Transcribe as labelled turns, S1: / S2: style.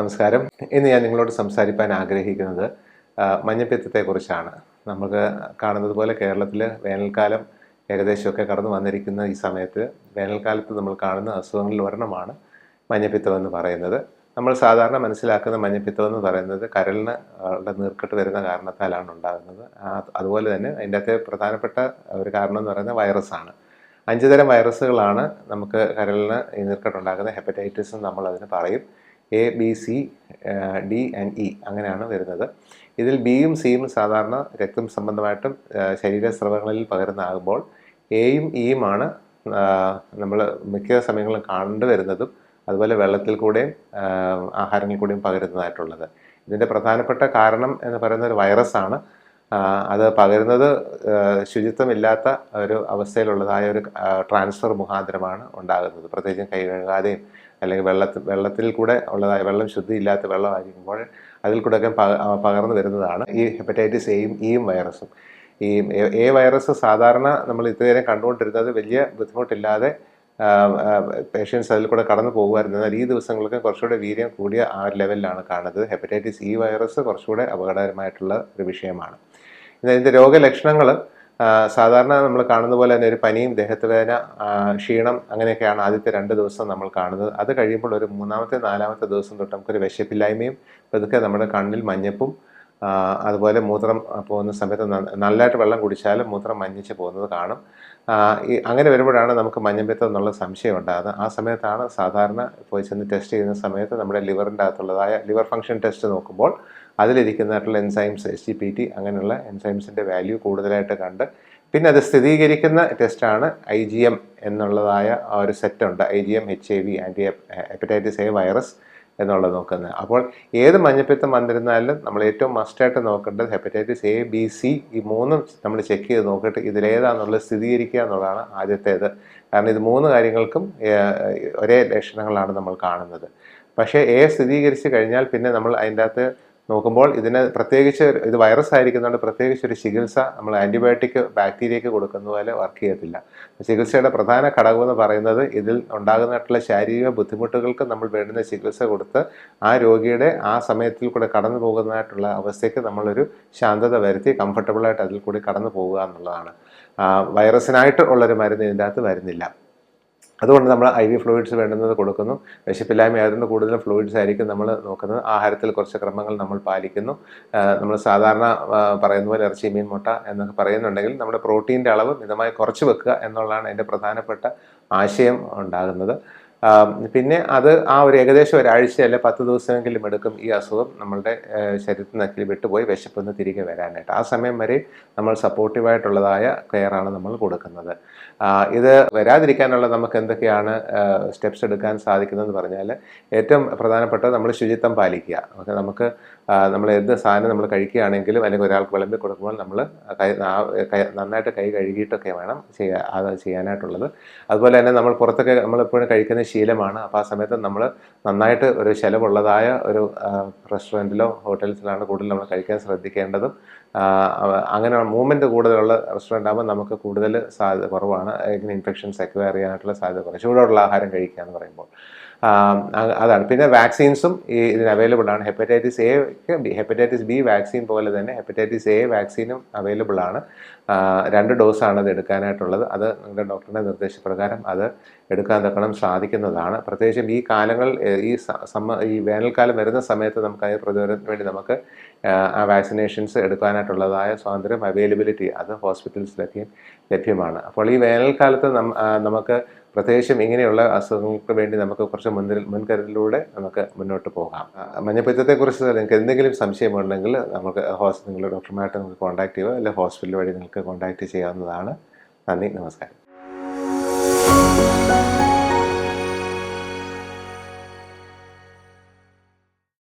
S1: നമസ്കാരം. ഇന്ന് ഞാൻ നിങ്ങളോട് സംസാരിക്കാൻ ആഗ്രഹിക്കുന്നത് മഞ്ഞപ്പിത്തത്തെക്കുറിച്ചാണ്. നമുക്ക് കാണുന്നത് പോലെ കേരളത്തിൽ വേനൽക്കാലം ഏകദേശമൊക്കെ കടന്നു വന്നിരിക്കുന്ന ഈ സമയത്ത് വേനൽക്കാലത്ത് നമ്മൾ കാണുന്ന അസുഖങ്ങളിൽ ഒരെണ്ണമാണ് മഞ്ഞപ്പിത്തം എന്ന് പറയുന്നത്. നമ്മൾ സാധാരണ മനസ്സിലാക്കുന്ന മഞ്ഞപ്പിത്തം എന്ന് പറയുന്നത് കരളിന് നീർക്കെട്ട് വരുന്ന കാരണത്താലാണ് ഉണ്ടാകുന്നത്. അതുപോലെ തന്നെ അതിന്റെ അകത്തെ പ്രധാനപ്പെട്ട ഒരു കാരണം എന്ന് പറയുന്നത് വൈറസാണ്. അഞ്ച് തരം വൈറസുകളാണ് നമുക്ക് കരളിന് ഈ നീർക്കെട്ടുണ്ടാക്കുന്ന ഹെപ്പറ്റൈറ്റിസ് നമ്മൾ അതിന് പറയും. A B C D and E അങ്ങനെയാണ് വരുന്നത്. ഇതിൽ ബിയും സിയും സാധാരണ രക്തം സംബന്ധമായിട്ടും ശരീരസ്രവങ്ങളിൽ പകരുന്നതാകുമ്പോൾ എയും ഇയുമാണ് നമ്മൾ മിക്ക സമയങ്ങളിലും കണ്ടുവരുന്നതും അതുപോലെ വെള്ളത്തിൽ കൂടെയും ആഹാരങ്ങളിൽ കൂടെയും പകരുന്നതായിട്ടുള്ളത്. ഇതിന്റെ പ്രധാനപ്പെട്ട കാരണം എന്ന് പറയുന്ന ഒരു വൈറസാണ് അത് പകരുന്നത് ശുചിത്വമില്ലാത്ത ഒരു അവസ്ഥയിലുള്ളതായ ഒരു ട്രാൻസ്ഫർ മുഖാന്തരമാണ് ഉണ്ടാകുന്നത്. പ്രത്യേകിച്ചും കൈ കഴുകാതെയും അല്ലെങ്കിൽ വെള്ളത്തിൽ വെള്ളത്തിൽ കൂടെ ഉള്ളതായ വെള്ളം ശുദ്ധിയില്ലാത്ത വെള്ളമായിരിക്കുമ്പോൾ അതിൽ കൂടെയൊക്കെ പകർന്നു വരുന്നതാണ് ഈ ഹെപ്പറ്റൈറ്റിസ് എയും ഇയും വൈറസും. ഈ എ- വൈറസ് സാധാരണ നമ്മൾ ഇതുവരെ കണ്ടുകൊണ്ടിരുന്നത് വലിയ ബുദ്ധിമുട്ടില്ലാതെ പേഷ്യൻസ് അതിൽ കൂടെ കടന്നു പോകുമായിരുന്നു. എന്നാൽ ഈ ദിവസങ്ങൾക്ക് കുറച്ചുകൂടെ വീര്യം കൂടിയ ആ ലെവലിലാണ് കാണുന്നത്. ഹെപ്പറ്റൈറ്റിസ് ഇ വൈറസ് കുറച്ചുകൂടെ അപകടകരമായിട്ടുള്ള ഒരു വിഷയമാണ്. ഇത് ഇതിന്റെ രോഗലക്ഷണങ്ങൾ സാധാരണ നമ്മൾ കാണുന്ന പോലെ തന്നെ ഒരു പനിയും ദേഹത്ത് വേദന ആ, ക്ഷീണം അങ്ങനെയൊക്കെയാണ് ആദ്യത്തെ രണ്ട് ദിവസം നമ്മൾ കാണുന്നത്. അത് കഴിയുമ്പോൾ ഒരു മൂന്നാമത്തെ നാലാമത്തെ ദിവസം തൊട്ട് നമുക്കൊരു വിശപ്പില്ലായ്മയും പതുക്കെ നമ്മുടെ കണ്ണിൽ മഞ്ഞപ്പും അതുപോലെ മൂത്രം പോകുന്ന സമയത്ത് നല്ലതായിട്ട് വെള്ളം കുടിച്ചാലും മൂത്രം മഞ്ഞിച്ച് പോകുന്നത് കാണും. അങ്ങനെ വരുമ്പോഴാണ് നമുക്ക് മഞ്ഞപ്പിത്തം എന്നുള്ള സംശയം ഉണ്ടാകുന്നത്. ആ സമയത്താണ് സാധാരണ പോയി ചെന്ന് ടെസ്റ്റ് ചെയ്യുന്ന സമയത്ത് നമ്മുടെ ലിവറിന്റെ അകത്തുള്ളതായ ലിവർ ഫങ്ഷൻ ടെസ്റ്റ് നോക്കുമ്പോൾ അതിലിരിക്കുന്നതായിട്ടുള്ള enzymes S G P T അങ്ങനെയുള്ള എൻസൈംസിന്റെ വാല്യൂ കൂടുതലായിട്ട് കണ്ട്. പിന്നെ അത് സ്ഥിരീകരിക്കുന്ന ടെസ്റ്റാണ് ഐ ജി എം എന്നുള്ളതായ ഒരു സെറ്റുണ്ട് I G M H I V anti hepatitis A virus എന്നുള്ളത് നോക്കുന്നത്. അപ്പോൾ ഏത് മഞ്ഞപ്പിത്തം വന്നിരുന്നാലും നമ്മൾ ഏറ്റവും മസ്റ്റായിട്ട് നോക്കേണ്ടത് ഹെപ്പറ്റൈറ്റിസ് എ ബി സി ഈ മൂന്നും നമ്മൾ ചെക്ക് ചെയ്ത് നോക്കിയിട്ട് ഇതിലേതാണെന്നുള്ളത് സ്ഥിരീകരിക്കുക എന്നുള്ളതാണ് ആദ്യത്തേത്. കാരണം ഇത് മൂന്ന് കാര്യങ്ങൾക്കും ഒരേ ലക്ഷണങ്ങളാണ് നമ്മൾ കാണുന്നത്. പക്ഷേ എ സ്ഥിരീകരിച്ച് കഴിഞ്ഞാൽ പിന്നെ നമ്മൾ അതിന്റെ അകത്ത് നോക്കുമ്പോൾ ഇതിന് പ്രത്യേകിച്ച് ഇത് വൈറസ് ആയിരിക്കുന്നതുകൊണ്ട് പ്രത്യേകിച്ച് ഒരു ചികിത്സ നമ്മൾ ആന്റിബയോട്ടിക് ബാക്ടീരിയക്ക് കൊടുക്കുന്ന പോലെ വർക്ക് ചെയ്യത്തില്ല. ചികിത്സയുടെ പ്രധാന ഘടകം എന്ന് പറയുന്നത് ഇതിൽ ഉണ്ടാകുന്നതായിട്ടുള്ള ശാരീരിക ബുദ്ധിമുട്ടുകൾക്ക് നമ്മൾ വേണ്ടുന്ന ചികിത്സ കൊടുത്ത് ആ രോഗിയുടെ ആ സമയത്തിൽ കൂടെ കടന്നു പോകുന്നതായിട്ടുള്ള അവസ്ഥയ്ക്ക് നമ്മളൊരു ശാന്തത വരുത്തി കംഫർട്ടബിളായിട്ട് അതിൽ കൂടി കടന്നു പോകുക എന്നുള്ളതാണ്. വൈറസിനായിട്ട് ഉള്ളൊരു മരുന്ന് ഇതിന്റെ അകത്ത് വരുന്നില്ല. അതുകൊണ്ട് നമ്മൾ ഐ വി ഫ്ലൂയിഡ്സ് വേണ്ടുന്നത് കൊടുക്കുന്നു. വിശപ്പില്ലായ്മ ആയതുകൊണ്ട് കൂടുതൽ ഫ്ലൂയിഡ്സ് ആയിരിക്കും നമ്മൾ നോക്കുന്നത്. ആഹാരത്തിൽ കുറച്ച് ക്രമങ്ങൾ നമ്മൾ പാലിക്കുന്നു. നമ്മൾ സാധാരണ പറയുന്ന പോലെ ഇറച്ചി മീൻ മുട്ട എന്നൊക്കെ പറയുന്നുണ്ടെങ്കിൽ നമ്മുടെ പ്രോട്ടീന്റെ അളവ് മിതമായി കുറച്ച് വെക്കുക എന്നുള്ളതാണ് അതിന്റെ പ്രധാനപ്പെട്ട ആശയം ഉണ്ടാകുന്നത്. പിന്നെ അത് ആ ഒരു ഏകദേശം ഒരാഴ്ച അല്ലെ പത്ത് ദിവസമെങ്കിലും എടുക്കും ഈ അസുഖം നമ്മളുടെ ശരീരത്തിൽ നിന്ന് വിട്ടുപോയി വിശപ്പൊന്ന് തിരികെ വരാനായിട്ട്. ആ സമയം വരെ നമ്മൾ സപ്പോർട്ടീവായിട്ടുള്ളതായ കെയറാണ് നമ്മൾ കൊടുക്കുന്നത്. ഇത് വരാതിരിക്കാനുള്ള നമുക്ക് എന്തൊക്കെയാണ് സ്റ്റെപ്സ് എടുക്കാൻ സാധിക്കുന്നതെന്ന് പറഞ്ഞാൽ ഏറ്റവും പ്രധാനപ്പെട്ടത് നമ്മൾ ശുചിത്വം പാലിക്കുക. ഓക്കെ നമുക്ക് നമ്മൾ എന്ത് സാധനം നമ്മൾ കഴിക്കുകയാണെങ്കിലും അല്ലെങ്കിൽ ഒരാൾക്ക് വിളമ്പി കൊടുക്കുമ്പോൾ നമ്മൾ നന്നായിട്ട് കൈ കഴുകിയിട്ടൊക്കെ വേണം ചെയ്യാൻ ചെയ്യാനായിട്ടുള്ളത്. അതുപോലെ തന്നെ നമ്മൾ പുറത്തൊക്കെ നമ്മളെപ്പോഴും കഴിക്കുന്ന ശീലമാണ്. അപ്പോൾ ആ സമയത്ത് നമ്മൾ നന്നായിട്ട് ഒരു ചിലവുള്ളതായ ഒരു റെസ്റ്റോറന്റിലോ ഹോട്ടൽസിലാണ് കൂടുതൽ നമ്മൾ കഴിക്കാൻ ശ്രദ്ധിക്കേണ്ടതും. അങ്ങനെ മൂവ്മെന്റ് കൂടുതലുള്ള റെസ്റ്റോറന്റ് ആകുമ്പോൾ നമുക്ക് കൂടുതൽ സാധ്യത കുറവാണ്. ഇങ്ങനെ ഇൻഫെക്ഷൻസ് അക്വയർ ചെയ്യാനായിട്ടുള്ള സാധ്യത കുറവ്. ചൂടുള്ള ആഹാരം കഴിക്കുക എന്ന് പറയുമ്പോൾ. അതാണ്. പിന്നെ വാക്സിൻസും ഈ ഇതിന് അവൈലബിൾ ആണ്. ഹെപ്പറ്റൈറ്റിസ് എക്ക് ഹെപ്പറ്റൈറ്റിസ് ബി വാക്സിൻ പോലെ തന്നെ ഹെപ്പറ്റൈറ്റിസ് എ വാക്സിനും അവൈലബിൾ ആണ്. രണ്ട് ഡോസാണ് അത് എടുക്കാനായിട്ടുള്ളത്. അത് നിങ്ങളുടെ ഡോക്ടറുടെ നിർദ്ദേശപ്രകാരം അത് എടുക്കാൻ തക്കണം സാധിക്കുന്നതാണ്. പ്രത്യേകിച്ചും ഈ കാലങ്ങൾ ഈ സമ ഈ വേനൽക്കാലം വരുന്ന സമയത്ത് നമുക്ക് അതിന് പ്രതിരോധത്തിന് വേണ്ടി നമുക്ക് ആ, വാക്സിനേഷൻസ് എടുക്കാനായിട്ടുള്ളതായ സ്വാതന്ത്ര്യം അവൈലബിലിറ്റി അത് ഹോസ്പിറ്റൽസിലൊക്കെ ലഭ്യമാണ്. അപ്പോൾ ഈ വേനൽക്കാലത്ത് നമുക്ക് പ്രത്യേകിച്ചും ഇങ്ങനെയുള്ള അസുഖങ്ങൾക്ക് വേണ്ടി നമുക്ക് കുറച്ച് മുൻ മുൻകരുതലിലൂടെ നമുക്ക് മുന്നോട്ട് പോകാം. മഞ്ഞപ്പിത്തത്തെക്കുറിച്ച് നിങ്ങൾക്ക് എന്തെങ്കിലും സംശയമുണ്ടെങ്കിൽ നമുക്ക് ഹോസ്പിറ്റൽ നിങ്ങളുടെ ഡോക്ടർമാരായിട്ട് നിങ്ങൾക്ക് കോൺടാക്ട് ചെയ്യുക. അല്ലെങ്കിൽ ഹോസ്പിറ്റൽ വഴി നിങ്ങൾക്ക് കോൺടാക്ട് ചെയ്യാവുന്നതാണ്. നന്ദി നമസ്കാരം.